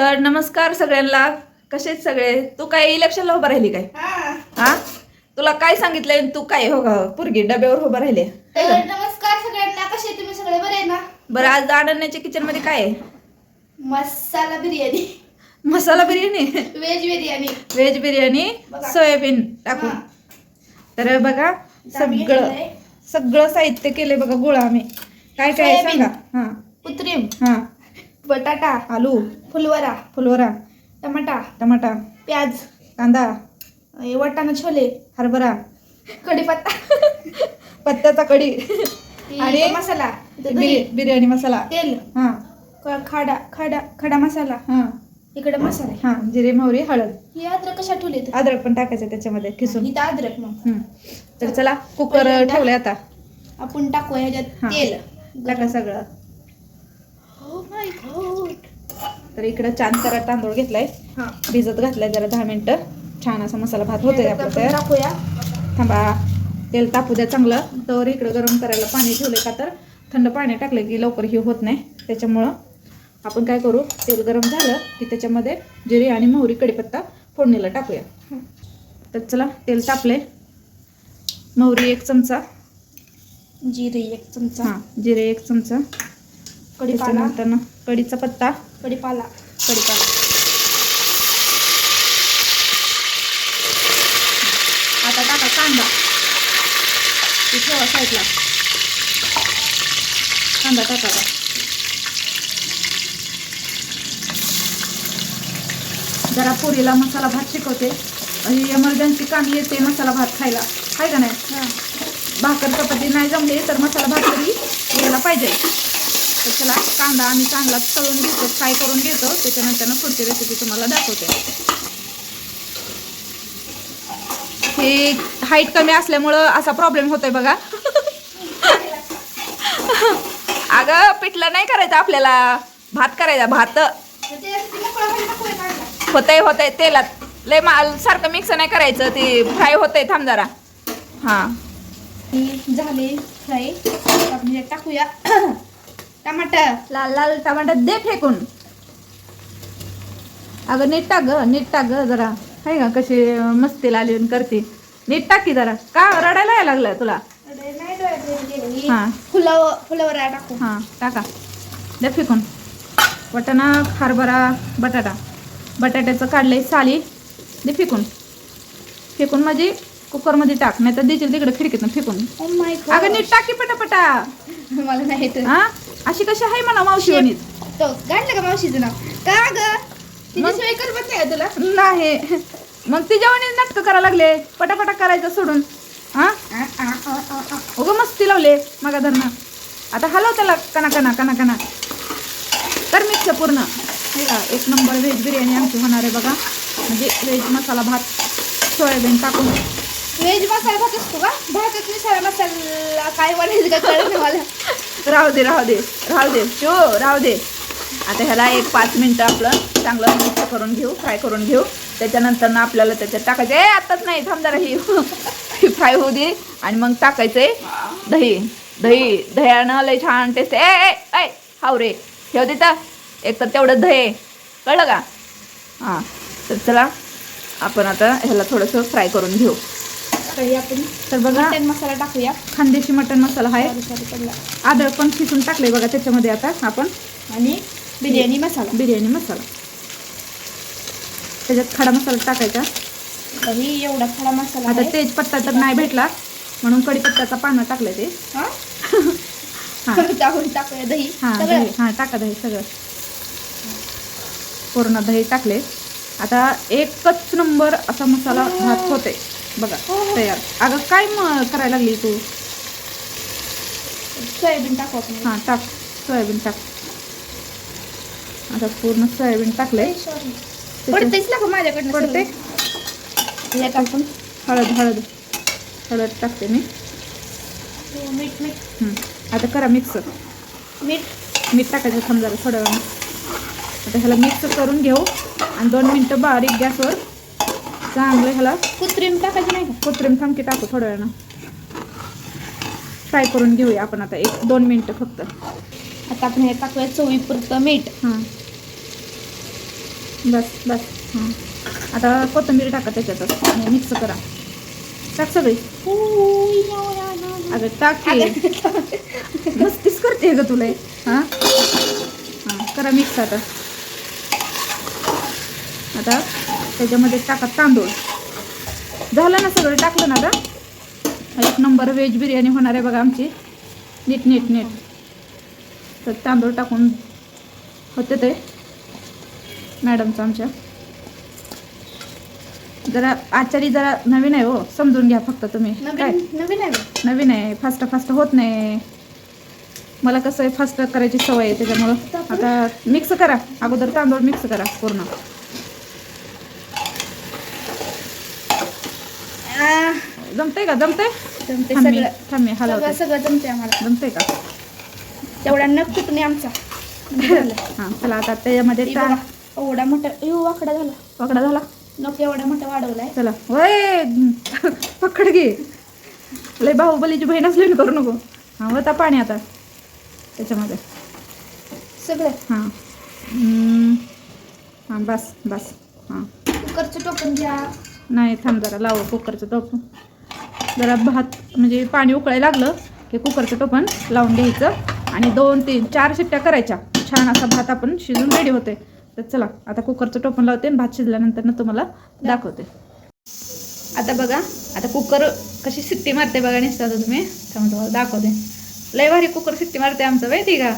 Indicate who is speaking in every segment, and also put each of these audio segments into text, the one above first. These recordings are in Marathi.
Speaker 1: तर नमस्कार सगळ्यांना. कसेच सगळे? तू काय इलेक्शनला उभं राहिली काय?
Speaker 2: हा.
Speaker 1: तुला काय सांगितलंय तू काय हो का पुरगी डब्यावर उभं राहिले.
Speaker 2: नमस्कार सगळ्यांना. कसे तुम्ही सगळे? बरे ना?
Speaker 1: बरं आज अनन्याच्या किचनमध्ये काय आहे?
Speaker 2: Masala biryani.
Speaker 1: Masala biryani?
Speaker 2: Veg biryani.
Speaker 1: Veg biryani. Soybean टाकून. तर बघा सगळं. सगळं साहित्य केले बघा गोळा आम्ही. काय काय. सांगा. हा.
Speaker 2: कृत्रिम
Speaker 1: हा.
Speaker 2: बटाटा
Speaker 1: आलू
Speaker 2: फुलवरा
Speaker 1: फुलवरा
Speaker 2: टमाटा
Speaker 1: टमाटा
Speaker 2: प्याज
Speaker 1: कांदा
Speaker 2: वाटाणा छोले
Speaker 1: हरभरा
Speaker 2: कढीपत्ता.
Speaker 1: पत्त्याचा कढी
Speaker 2: आणि
Speaker 1: आणि
Speaker 2: मसाला
Speaker 1: बिर्या- बिर्याणी मसाला.
Speaker 2: तेल
Speaker 1: हा.
Speaker 2: क- खाडा खाडा खडा मसाला.
Speaker 1: हा.
Speaker 2: इकडे मसाले
Speaker 1: हा जिरे मोहरी हळद.
Speaker 2: ही अद्रक कशा ठेवले
Speaker 1: अद्रक पण टाकायचं त्याच्यामध्ये खिसून.
Speaker 2: इथं अद्रक मग.
Speaker 1: तर चला कुकर ठेवलंय आता.
Speaker 2: आपण टाकू ह्याच्यात
Speaker 1: हा.
Speaker 2: तेल.
Speaker 1: टाका सगळं. तर इकडं छान करा तांदूळ घेतलाय.
Speaker 2: हा.
Speaker 1: भिजत घातलाय जरा दहा मिनिटं. छान असा मसाला भात होतोय आपला तयार. थांबा तेल तापू द्या चांगलं. तर इकडं गरम करायला पाणी ठेवलंय का तर? थंड पाणी टाकलं की लवकर हे होत नाही. त्याच्यामुळं आपण काय करू? तेल गरम झालं की त्याच्यामध्ये जिरे आणि मोहरी कढीपत्ता फोडणीला टाकूया. तर चला तेल तापले मोहरी एक चमचा.
Speaker 2: जिरे एक चमचा.
Speaker 1: हां जिरे एक चमचा. त्याच्यानंतर कढीचा पत्ता.
Speaker 2: कढीपाला.
Speaker 1: कढीपाला. आता टाका कांदा. ठेवा साईडला. कांदा टाका. जरा पुरीला मसाला भात शिकवते. आणि एमर्जन्सी काम येते मसाला भात खायला. आहे का नाही? भाकर चपाती नाही जमली तर मसाला भात तरी यायला पाहिजे. तर कांदा आम्ही चांगला तळून घेतो फ्राय करून घेतो. त्याच्यानंतर पुढची रेसिपी तुम्हाला दाखवते. हे हाईट कमी असल्यामुळं असा प्रॉब्लेम होतोय बघा. अगं पिठलं नाही करायचं आपल्याला. भात करायचा भात. होतंय होतंय तेलात. लय माल सारखं मिक्स नाही करायचं. ते फ्राय होतंय थांब जरा. हां.
Speaker 2: झाले फ्राय आपण टाकूया. टमाटर.
Speaker 1: लाल लाल टमाटर दे फेकून. अगं नीट टाक ग नीट टाक ग जरा. आहे का कशी मस्ती लाली करते. नीट टाकी जरा. का रडायला यायला लागलं. तुला हा.
Speaker 2: फुलावर फुलावर टाकू.
Speaker 1: हां टाका. दे फेकून. वटाणा हरभरा बटाटा. बटाट्याचं काढलंय साली. दे फेकून. फेकून म्हणजे कुकरमध्ये टाक. नाही तर देशील तिकडे खिडकीतनं फेकून.
Speaker 2: माय
Speaker 1: अगं नीट टाकी पटापटा.
Speaker 2: मला नाही
Speaker 1: हा? अशी कशी आहे म्हणा मावशी वणीत?
Speaker 2: तो गाडलं का मावशीचं नाव? का ग?
Speaker 1: मग?
Speaker 2: सोय करमत नाही का तुला?
Speaker 1: नाही. मग ती जेवणी नाटकं करायला लागले. पटापटा करायचं सोडून. हा?
Speaker 2: आ, आ, आ, आ, आ.
Speaker 1: उगं मस्ती लावले मगा धरणं. आता हलव त्याला कना कना कना कना तर मिक्स पूर्ण. हे का एक नंबर व्हेज बिर्याणी आमची होणार आहे बघा. म्हणजे व्हेज मसाला भात सोयाबीन टाकून.
Speaker 2: व्हेज मसाला भात असतो का? भातात मिसळा मसाला काय बनायचं का कळलं नाही मला.
Speaker 1: राहू दे राहू दे राहू दे. शो राहू दे. आता ह्याला एक पाच मिनटं आपलं चांगलं मिक्स करून घेऊ फ्राय करून घेऊ. त्याच्यानंतर ना आपल्याला त्याच्यात टाकायचं. आहे आत्ताच नाही थांब जरा ही फ्राय होऊ दे. आणि मग टाकायचंय दही. दही दह्यानं लय छान टेस्ट ए ऐ हाव रे. ठेव देता एक तर तेवढं दही आहे. कळलं का? हां. तर चला आपण आता ह्याला थोडंसं फ्राय करून घेऊ.
Speaker 2: तरी आपण.
Speaker 1: तर बघा
Speaker 2: मटन मसाला टाकूया.
Speaker 1: खानदेशी मटण मसाला आहे. अद्रक पण खिसून टाकले बघा त्याच्यामध्ये आता आपण.
Speaker 2: आणि बिर्याणी मसाला.
Speaker 1: बिर्याणी मसाला. त्याच्यात खडा मसाला टाकायचा.
Speaker 2: तरी एवढा खडा मसाला
Speaker 1: आता. तेजपत्ता तर नाही भेटला. म्हणून कढीपत्त्याचा पानं टाकलं ते.
Speaker 2: टाकून टाकूया दही.
Speaker 1: हां हां टाका दही सगळं. पूर्ण दही टाकले आता एकच नंबर असा मसाला भात होते बघा तयार. अगं काय म करायला लागली तू?
Speaker 2: सोयाबीन टाकू आपण.
Speaker 1: हां टाक. सोयाबीन टाक. आता पूर्ण सोयाबीन टाकले
Speaker 2: सॉरी पडतेच ना माझ्याकडनं
Speaker 1: पडते?
Speaker 2: आपण
Speaker 1: हळद हळद. हळद टाकते मी.
Speaker 2: हो, मीठ मीठ.
Speaker 1: हं. आता करा मिक्स
Speaker 2: मीठ.
Speaker 1: मीठ टाकायचं जरा थोड्या वेळानं. आता ह्याला मिक्स करून घेऊ. आणि दोन मिनटं बारीक गॅसवर चांगलं ह्याला
Speaker 2: कृत्रिम टाकायची नाही का?
Speaker 1: कृत्रिम थांबकी टाकू थोड्या वेळानं. फ्राय करून घेऊया आपण आता एक दोन मिनटं फक्त.
Speaker 2: आता आपण हे टाकूया चवीपुरतं मीठ.
Speaker 1: हां. बस बस. हां. आता कोथिंबीर टाका त्याच्यातच आणि मिक्स करा. टाक सगळी. अगं टाक. मस्तीच करते ग तुला. हां? हां करा मिक्स आता. आता त्याच्यामध्ये टाका तांदूळ. झालं ना सगळं? टाकलं ना आता? एक नंबर व्हेज बिर्याणी होणार आहे बघा आमची. नीट नीट नीट. तर तांदूळ टाकून होते ते. मॅडमचं आमच्या. जरा आचारी जरा नवीन आहे हो समजून घ्या फक्त तुम्ही. काय?
Speaker 2: नवीन नवीन आहे.
Speaker 1: नवीन आहे फास्ट फास्ट होत नाही. मला कसं आहे फास्ट करायची सवय आहे त्याच्यामुळं. आता मिक्स करा. अगोदर तांदूळ मिक्स करा पूर्ण. जमतंय का? जमतंय?
Speaker 2: जमते
Speaker 1: थांब
Speaker 2: सगळं.
Speaker 1: थांब
Speaker 2: सगळं
Speaker 1: हलवते.
Speaker 2: सगळं जमते आम्हाला.
Speaker 1: जमतंय का?
Speaker 2: तेवढा नख तुटणे आमचा.
Speaker 1: हां चला आता त्याच्यामध्ये
Speaker 2: बघा, एवढा मोठा येऊ वाकडा झाला.
Speaker 1: पकडा झाला?
Speaker 2: नख एवढा मोठा वाढवलाय.
Speaker 1: चला. वय! पकड घे लय बाहुबलीची बहीण असली करू नको. हां होता पाणी आता. त्याच्यामध्ये.
Speaker 2: सगळं.
Speaker 1: हां. हम्म. हां बस बस. हां.
Speaker 2: कुकरचं टोपण घ्या
Speaker 1: नाही थांब जरा. लाव कुकरचं टोपण जरा भात म्हणजे पाणी उकळायला लागलं की कुकरचं टोपण लावून घ्यायचं. आणि दोन तीन चार शिट्ट्या करायच्या. छान असा भात आपण शिजून रेडी होते तर चला आता कुकरचं टोपण लावते आणि भात शिजल्यानंतर ना तुम्हाला दाखवते. आता बघा आता कुकर कशी सिट्टी मारते बघा निसता आता तुम्ही. त्यामुळे तुम्हाला दाखवते. लय भारी कुकर सिट्टी मारते आमचं माहिती का?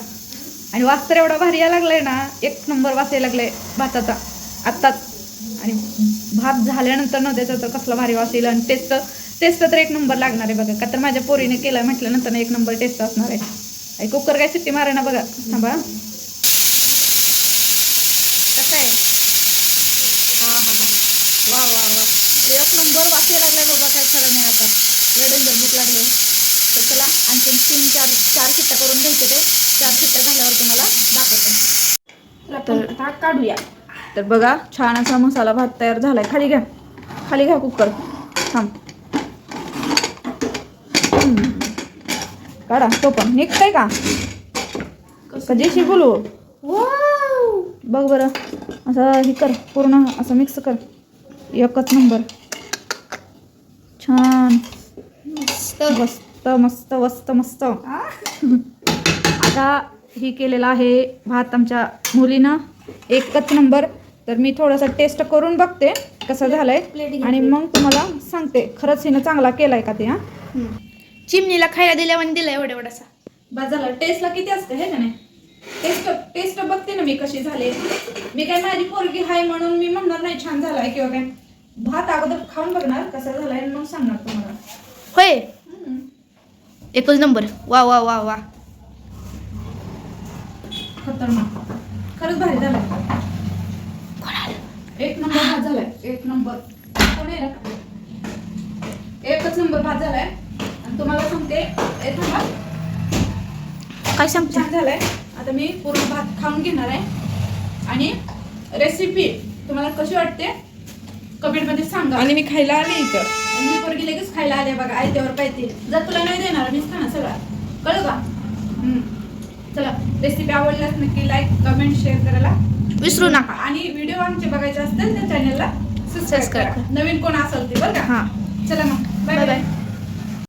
Speaker 1: आणि वास तर एवढा भारी यायला लागलाय ना एक नंबर वास यायला लागलाय भाताचा. आत्ताच. आणि भात झाल्यानंतर ना त्याचा तर कसला भारी वास येईल. आणि टेस्ट टेस्ट तर एक नंबर लागणार आहे बघा. का तर माझ्या पोरीने केला म्हटल्यानंतर एक नंबर टेस्ट असणार आहे. कुकर काय सिट्टी मारे ना बघा. थांबा. कसं आहे? हा हा हा. वा वा वा. एक नंबर बाबा खरं नाही आता. भूक लागले. तर चला आणखी तीन चार चार शिट्ट्या करून घ्यायचे ते. चार शिट्ट्या झाल्यावर तुम्हाला दाखवते. तर
Speaker 2: आता काढूया.
Speaker 1: तर बघा छान असा मसाला भात तयार झालाय. खाली घ्या. खाली घ्या कुकर. थांब. काढा तो पण. निघतंय का? कधीशी बोलू? बघ बरं. असं हे कर पूर्ण असं मिक्स कर. एकच नंबर छान.
Speaker 2: मस्त.
Speaker 1: मस्त मस्त मस्त? आता ही केलेला आहे भात आमच्या मुलीनं. एकच नंबर तर मी थोडासा टेस्ट करून बघते कसं झालंय. आणि मग तुम्हाला सांगते. खरंच हिनं चांगला केलाय का ते हा.
Speaker 2: चिमणीला खायला दिल्यावर दिला एवढा एवढासा
Speaker 1: बस झालं. टेस्टला किती असतं हे का नाही? टेस्ट टेस्ट बघते ना मी कशी झाले. मी काय माझी पोरगी हाय म्हणून मी म्हणणार नाही छान झालाय किंवा काय. भात अगोदर खाऊन बघणार कसा झालाय मग सांगणार तुम्हाला.
Speaker 2: होय. एकच नंबर. वा वा वा वा.
Speaker 1: खतरनाक. खरंच भारी झालाय. एक नंबर भात झालाय. एक नंबर. कोण आहे रे? एकच नंबर भात झालाय. तुम्हाला सांगते. थांबा.
Speaker 2: काय सांगते?
Speaker 1: छान झालाय. आता मी पूर्ण भात खाऊन घेणार आहे. आणि रेसिपी तुम्हाला कशी वाटते? कमेंटमध्ये सांगा.
Speaker 3: आणि मी खायला आले इथं.
Speaker 1: ही पोरगी लगेच खायला आले बघा. आयत्यावर पाहिजे जर तुला नाही देणार मीच खाणार सगळा. कळलं का. चला रेसिपी आवडल्यास नक्की लाईक कमेंट शेअर करायला.
Speaker 2: विसरू नका.
Speaker 1: आणि व्हिडिओ आमचे बघायचे असतील तर चॅनलला सबस्क्राईब करा. नवीन कोण असेल ते बरं का?
Speaker 2: हा.
Speaker 1: चला मग. Bye
Speaker 2: bye